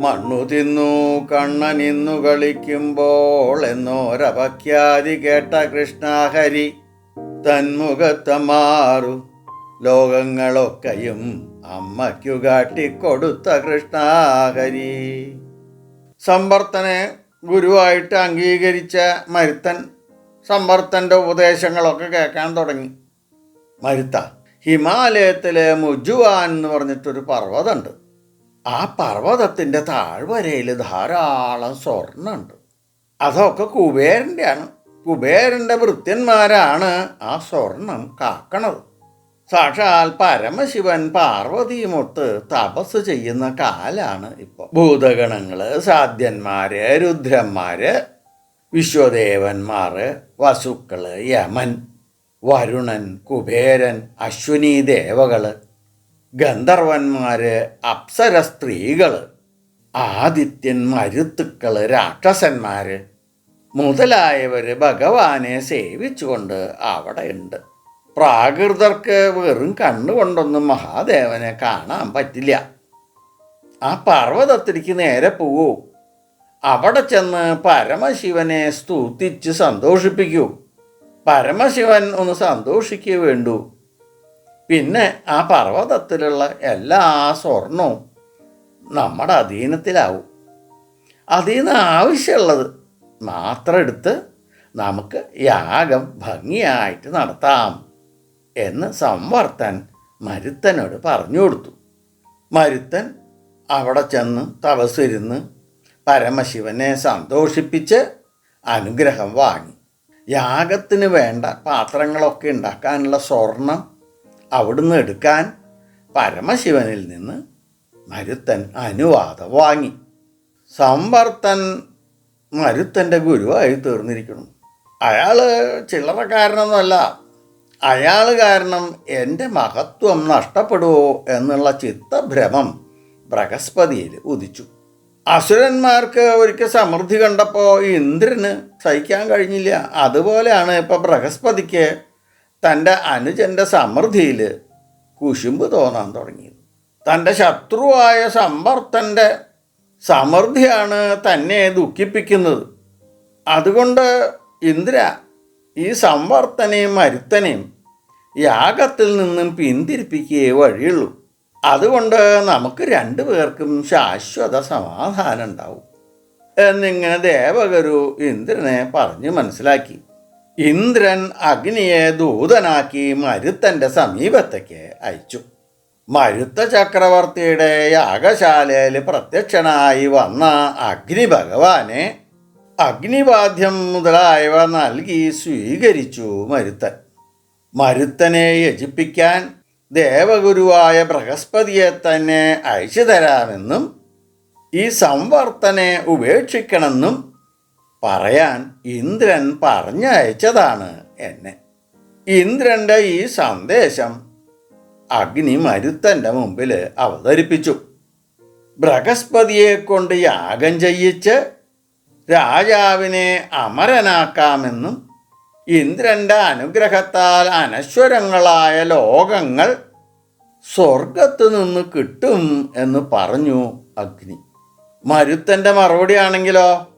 മണ്ണു തിന്നു കണ്ണനിന്നു കളിക്കുമ്പോൾ എന്നോരപഖ്യാതി കേട്ട കൃഷ്ണഹരി തന്മുഖത്തമാറു ലോകങ്ങളൊക്കെയും അമ്മയ്ക്കു കാട്ടിക്കൊടുത്ത കൃഷ്ണാഹരി. സമ്പർത്തനെ ഗുരുവായിട്ട് അംഗീകരിച്ച മരുത്തൻ സമ്പർത്തന്റെ ഉപദേശങ്ങളൊക്കെ കേൾക്കാൻ തുടങ്ങി. മരുത്ത ഹിമാലയത്തിലെ മുജുവാൻ എന്ന് പറഞ്ഞിട്ടൊരു പർവതമുണ്ട്. ആ പർവതത്തിന്റെ താഴ്വരയിൽ ധാരാളം സ്വർണമുണ്ട് അതൊക്കെ കുബേരന്റെയാണ്. കുബേരന്റെ വൃത്യന്മാരാണ് ആ സ്വർണം കാക്കണത്. സാക്ഷാൽ പരമശിവൻ പാർവതിയുമൊത്ത് തപസ് ചെയ്യുന്ന കാലാണ് ഇപ്പോൾ. ഭൂതഗണങ്ങൾ സാധ്യന്മാര് രുദ്രന്മാര് വിശ്വദേവന്മാര് വസുക്കൾ യമൻ വരുണൻ കുബേരൻ അശ്വിനി ദേവകൾ ഗന്ധർവന്മാര് അപ്സര സ്ത്രീകൾ ആദിത്യൻ മരുത്തുക്കൾ രാക്ഷസന്മാര് മുതലായവര് ഭഗവാനെ സേവിച്ചുകൊണ്ട് അവിടെയുണ്ട്. പ്രാകൃതർക്ക് വെറും കണ്ണുകൊണ്ടൊന്നും മഹാദേവനെ കാണാൻ പറ്റില്ല. ആ പർവതത്തിലേക്ക് നേരെ പോവൂ അവിടെ ചെന്ന് പരമശിവനെ സ്തുതിച്ച് സന്തോഷിപ്പിക്കൂ. പരമശിവൻ ഒന്ന് സന്തോഷിക്കേ വേണ്ടൂ. പിന്നെ ആ പർവതത്തിലുള്ള എല്ലാ സ്വർണവും നമ്മുടെ അധീനത്തിലാവും. അതിൽ ആവശ്യമുള്ളത് മാത്രം എടുത്ത് നമുക്ക് യാഗം ഭംഗിയായിട്ട് നടത്താം എന്ന് സംവർത്തൻ മരുത്തനോട് പറഞ്ഞു കൊടുത്തു. മരുത്തൻ അവിടെ ചെന്ന് തപസ്സിരുന്ന് പരമശിവനെ സന്തോഷിപ്പിച്ച് അനുഗ്രഹം വാങ്ങി. യാഗത്തിന് വേണ്ട പാത്രങ്ങളൊക്കെ ഉണ്ടാക്കാനുള്ള സ്വർണം അവിടുന്ന് എടുക്കാൻ പരമശിവനിൽ നിന്ന് മരുത്തൻ അനുവാദം വാങ്ങി. സംവർത്തൻ മരുത്തന്റെ ഗുരുവായി തീർന്നിരിക്കുന്നു. അയാൾ ചില്ലറക്കാരനൊന്നുമല്ല. അയാൾ കാരണം എന്റെ മഹത്വം നഷ്ടപ്പെടുമോ എന്നുള്ള ചിത്തഭ്രമം ബൃഹസ്പതിയിൽ ഉദിച്ചു. അസുരന്മാർക്ക് ഒരിക്കൽ സമൃദ്ധി കണ്ടപ്പോൾ ഇന്ദ്രന് സഹിക്കാൻ കഴിഞ്ഞില്ല. അതുപോലെയാണ് ഇപ്പോൾ ബൃഹസ്പതിക്ക് തന്റെ അനുജന്റെ സമൃദ്ധിയിൽ കുശുമ്പ് തോന്നാൻ തുടങ്ങിയത്. തന്റെ ശത്രുവായ സമ്പർത്തന്റെ സമൃദ്ധിയാണ് തന്നെ ദുഃഖിപ്പിക്കുന്നത്. അതുകൊണ്ട് ഇന്ദ്ര ഈ സംവർത്തനെയും മരുത്തനെയും യാഗത്തിൽ നിന്നും പിന്തിരിപ്പിക്കുകയേ വഴിയുള്ളൂ. അതുകൊണ്ട് നമുക്ക് രണ്ടു പേർക്കും ശാശ്വത സമാധാനം ഉണ്ടാവും. എന്നിങ്ങനെ ദേവഗുരു ഇന്ദ്രനെ പറഞ്ഞു മനസ്സിലാക്കി. ഇന്ദ്രൻ അഗ്നിയെ ദൂതനാക്കി മരുത്തന്റെ സമീപത്തേക്ക് അയച്ചു. മരുത്ത ചക്രവർത്തിയുടെ യാഗശാലയിൽ പ്രത്യക്ഷനായി വന്ന അഗ്നി ഭഗവാനെ അഗ്നിവാദ്യം മുതലായവ നൽകി സ്വീകരിച്ചു മരുത്തൻ. മരുത്തനെ യജിപ്പിക്കാൻ ദേവഗുരുവായ ബൃഹസ്പതിയെ തന്നെ അയച്ചു തരാമെന്നും ഈ സംവർത്തനെ ഉപേക്ഷിക്കണമെന്നും പറയാൻ ഇന്ദ്രൻ പറഞ്ഞയച്ചതാണ് എന്നെ. ഇന്ദ്രന്റെ ഈ സന്ദേശം അഗ്നി മരുത്തന്റെ മുമ്പിൽ അവതരിപ്പിച്ചു. ബൃഹസ്പതിയെ കൊണ്ട് യാഗം ചെയ്യിച്ച് രാജാവിനെ അമരനാക്കാമെന്നും ഇന്ദ്രന്റെ അനുഗ്രഹത്താൽ അനശ്വരങ്ങളായ ലോകങ്ങൾ സ്വർഗത്തു നിന്ന് കിട്ടും എന്ന് പറഞ്ഞു അഗ്നി. മരുത്തന്റെ മറുപടി ആണെങ്കിലോ?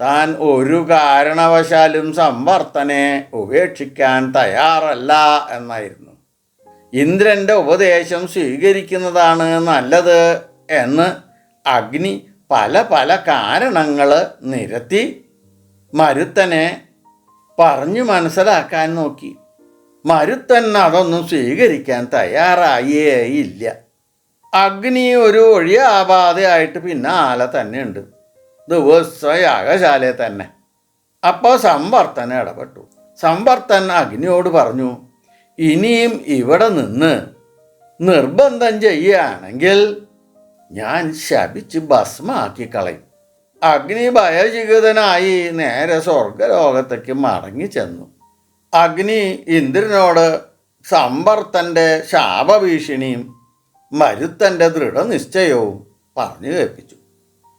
താൻ ഒരു കാരണവശാലും സംവർത്തനെ ഉപേക്ഷിക്കാൻ തയ്യാറല്ല എന്നായിരുന്നു. ഇന്ദ്രന്റെ ഉപദേശം സ്വീകരിക്കുന്നതാണ് നല്ലത് എന്ന് അഗ്നി പല പല കാരണങ്ങൾ നിരത്തി മരുത്തനെ പറഞ്ഞു മനസ്സിലാക്കാൻ നോക്കി. മരുത്തൻ അതൊന്നും സ്വീകരിക്കാൻ തയ്യാറായേ ഇല്ല. അഗ്നി ഒരു ഒഴിയാപാതയായിട്ട് പിന്നാലെ തന്നെയുണ്ട്. ദിവസം തന്നെ അപ്പോൾ സംവർത്തൻ ഇടപെട്ടു. സംവർത്തൻ അഗ്നിയോട് പറഞ്ഞു ഇനിയും ഇവിടെ നിന്ന് നിർബന്ധം ചെയ്യുകയാണെങ്കിൽ ഞാൻ ശപിച്ച് ഭസ്മാക്കി കളയും. അഗ്നി ഭയചികിതനായി നേരെ സ്വർഗലോകത്തേക്ക് മടങ്ങി ചെന്നു. അഗ്നി ഇന്ദ്രനോട് സമ്പർത്തന്റെ ശാപഭീഷണിയും മരുത്തന്റെ ദൃഢനിശ്ചയവും പറഞ്ഞു കേൾപ്പിച്ചു.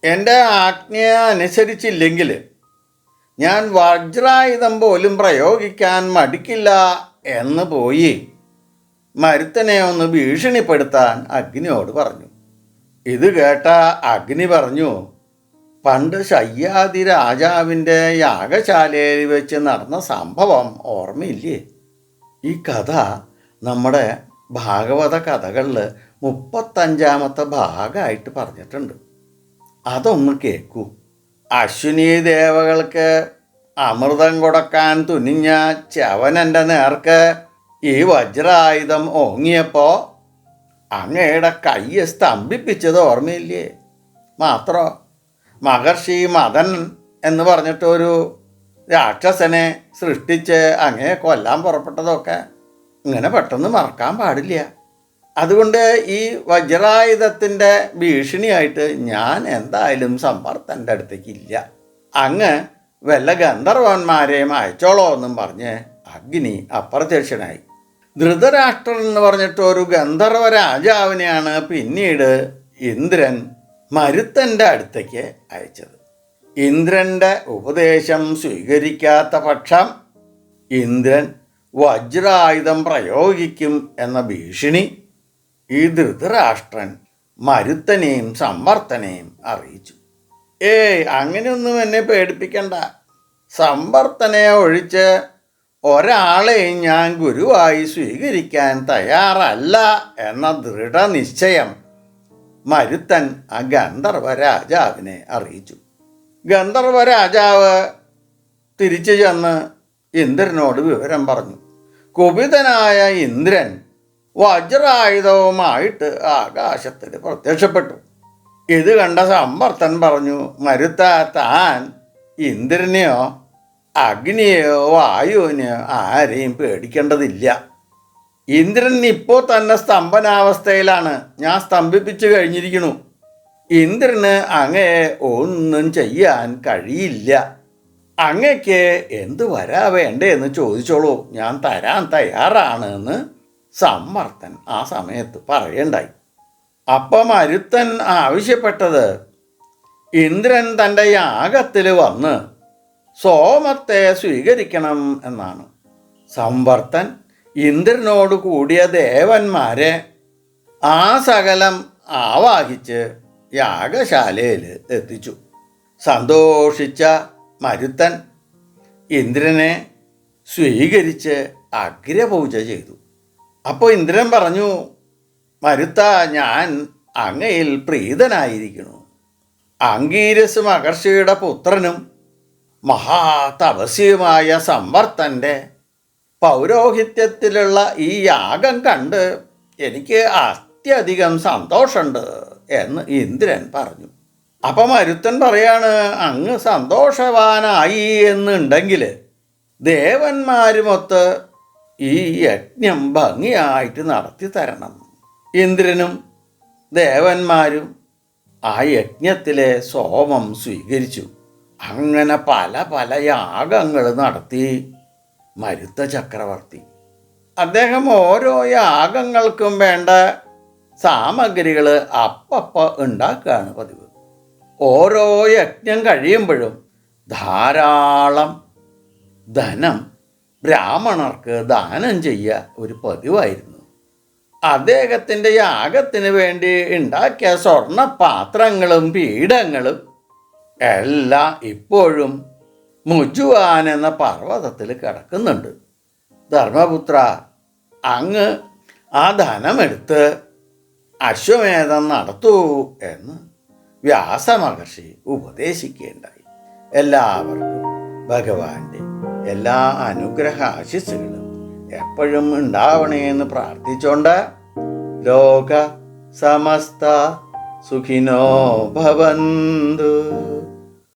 എന്റെ ആജ്ഞ അനുസരിച്ചില്ലെങ്കിൽ ഞാൻ വജ്രായുധം പോലും പ്രയോഗിക്കാൻ മടിക്കില്ല എന്ന് പോയി. മരുത്തനെ ഒന്ന് ഭീഷണിപ്പെടുത്താൻ അഗ്നിയോട് പറഞ്ഞു. ഇത് കേട്ട അഗ്നി പറഞ്ഞു പണ്ട് ശയ്യാദി രാജാവിന്റെ യാഗശാലയിൽ വെച്ച് നടന്ന സംഭവം ഓർമ്മയില്ലേ? ഈ കഥ നമ്മുടെ ഭാഗവത കഥകളിൽ മുപ്പത്തഞ്ചാമത്തെ ഭാഗമായിട്ട് പറഞ്ഞിട്ടുണ്ട്. അതൊന്ന് കേൾക്കൂ അശ്വിനി ദേവകൾക്ക് അമൃതം കൊടുക്കാൻ തുനിഞ്ഞ ചവനന്റെ നേർക്ക് ഈ വജ്രായുധം ഓങ്ങിയപ്പോൾ അങ്ങയുടെ കയ്യെ സ്തംഭിപ്പിച്ചത് ഓർമ്മയില്ലേ? മാത്രോ? മഹർഷി മദൻ എന്ന് പറഞ്ഞിട്ടൊരു രാക്ഷസനെ സൃഷ്ടിച്ച് അങ്ങയെ കൊല്ലാൻ പുറപ്പെട്ടതൊക്കെ ഇങ്ങനെ പെട്ടെന്ന് മറക്കാൻ പാടില്ല. അതുകൊണ്ട് ഈ വജ്രായുധത്തിന്റെ ഭീഷണിയായിട്ട് ഞാൻ എന്തായാലും സമ്പർത്തന്റെ അടുത്തേക്ക് ഇല്ല അങ്ങ് വല്ല ഗന്ധർവന്മാരെയും അയച്ചോളോ എന്നും പറഞ്ഞ് അഗ്നി അപ്രത്യക്ഷനായി. ധൃതരാഷ്ട്രൻ എന്ന് പറഞ്ഞിട്ട് ഒരു ഗന്ധർവ രാജാവിനെയാണ് പിന്നീട് ഇന്ദ്രൻ മരുത്തന്റെ അടുത്തേക്ക് അയച്ചത്. ഇന്ദ്രന്റെ ഉപദേശം സ്വീകരിക്കാത്ത പക്ഷം ഇന്ദ്രൻ വജ്രായുധം പ്രയോഗിക്കും എന്ന ഭീഷണി ഈ ധൃതരാഷ്ട്രൻ മരുത്തനെയും സമ്പർത്തനെയും അറിയിച്ചു. ഏയ് അങ്ങനെയൊന്നും എന്നെ പേടിപ്പിക്കണ്ട. സമ്പർത്തനെ ഒഴിച്ച് ഒരാളെയും ഞാൻ ഗുരുവായി സ്വീകരിക്കാൻ തയ്യാറല്ല എന്ന ദൃഢനിശ്ചയം മരുത്തൻ ആ ഗന്ധർവ രാജാവിനെ അറിയിച്ചു. ഗന്ധർവ രാജാവ് തിരിച്ചു ചെന്ന് ഇന്ദ്രനോട് വിവരം പറഞ്ഞു. കുപിതനായ ഇന്ദ്രൻ വജ്രായുധവുമായിട്ട് ആകാശത്തിൽ പ്രത്യക്ഷപ്പെട്ടു. ഇത് കണ്ട സമ്പർത്തൻ പറഞ്ഞു മരുത്ത താൻ ഇന്ദ്രനെയോ അഗ്നിയെയോ വായുവിനെയോ ആരെയും പേടിക്കേണ്ടതില്ല. ഇന്ദ്രൻ ഇപ്പോൾ തന്നെ സ്തംഭനാവസ്ഥയിലാണ്. ഞാൻ സ്തംഭിപ്പിച്ചു കഴിഞ്ഞിരിക്കുന്നു. ഇന്ദ്രന് അങ്ങയെ ഒന്നും ചെയ്യാൻ കഴിയില്ല. അങ്ങയ്ക്ക് എന്ത് വരാ വേണ്ടേ എന്ന് ചോദിച്ചോളൂ. ഞാൻ തരാൻ തയ്യാറാണ് എന്ന് സമ്മർത്തൻ ആ സമയത്ത് പറയണ്ടായി. അപ്പം അരുത്തൻ ആവശ്യപ്പെട്ടത് ഇന്ദ്രൻ തന്റെ യാഗത്തിൽ വന്ന് സോമത്തെ സ്വീകരിക്കണം എന്നാണ്. സംവർത്തൻ ഇന്ദ്രനോട് കൂടിയ ദേവന്മാരെ ആ സകലം ആവാഹിച്ച് യാഗശാലയിൽ എത്തിച്ചു. സന്തോഷിച്ച മരുത്തൻ ഇന്ദ്രനെ സ്വീകരിച്ച് അഗ്രപൂജ ചെയ്തു. അപ്പോൾ ഇന്ദ്രൻ പറഞ്ഞു മരുത്ത ഞാൻ അങ്ങയിൽ പ്രീതനായിരിക്കുന്നു. അങ്കീരസ് മഹർഷിയുടെ പുത്രനും മഹാതപസ്യുമായ സംവർത്തന്റെ പൗരോഹിത്യത്തിലുള്ള ഈ യാഗം കണ്ട് എനിക്ക് അത്യധികം സന്തോഷമുണ്ട് എന്ന് ഇന്ദ്രൻ പറഞ്ഞു. അപ്പം മരുത്തൻ പറയാണ് അങ്ങ് സന്തോഷവാനായി എന്നുണ്ടെങ്കിൽ ദേവന്മാരുമൊത്ത് ഈ യജ്ഞം ഭംഗിയായിട്ട് നടത്തി തരണം. ഇന്ദ്രനും ദേവന്മാരും ആ യജ്ഞത്തിലെ സോമം സ്വീകരിച്ചു. അങ്ങനെ പല പല യാഗങ്ങൾ നടത്തി മരുത്ത ചക്രവർത്തി. അദ്ദേഹം ഓരോ യാഗങ്ങൾക്കും വേണ്ട സാമഗ്രികൾ അപ്പപ്പ ഉണ്ടാക്കുകയാണ് പതിവ്. ഓരോ യജ്ഞം കഴിയുമ്പോഴും ധാരാളം ധനം ബ്രാഹ്മണർക്ക് ദാനം ചെയ്യുക ഒരു പതിവായിരുന്നു. അദ്ദേഹത്തിന്റെ യാഗത്തിന് വേണ്ടി ഉണ്ടാക്കിയ സ്വർണ പാത്രങ്ങളും പീഠങ്ങളും എല്ലാം ഇപ്പോഴും മുജുവാൻ എന്ന പർവതത്തിൽ കിടക്കുന്നുണ്ട്. ധർമ്മപുത്ര അങ്ങ് ആ ധനമെടുത്ത് അശ്വമേധം നടത്തൂ എന്ന് വ്യാസമഹർഷി ഉപദേശിക്കുകയുണ്ടായി. എല്ലാവർക്കും ഭഗവാന്റെ എല്ലാ അനുഗ്രഹ ആശിസ്സുകളും എപ്പോഴും ഉണ്ടാവണേ എന്ന് പ്രാർത്ഥിച്ചുകൊണ്ട് ലോക സമസ്ത സുഖിനോ ഭവന്തു.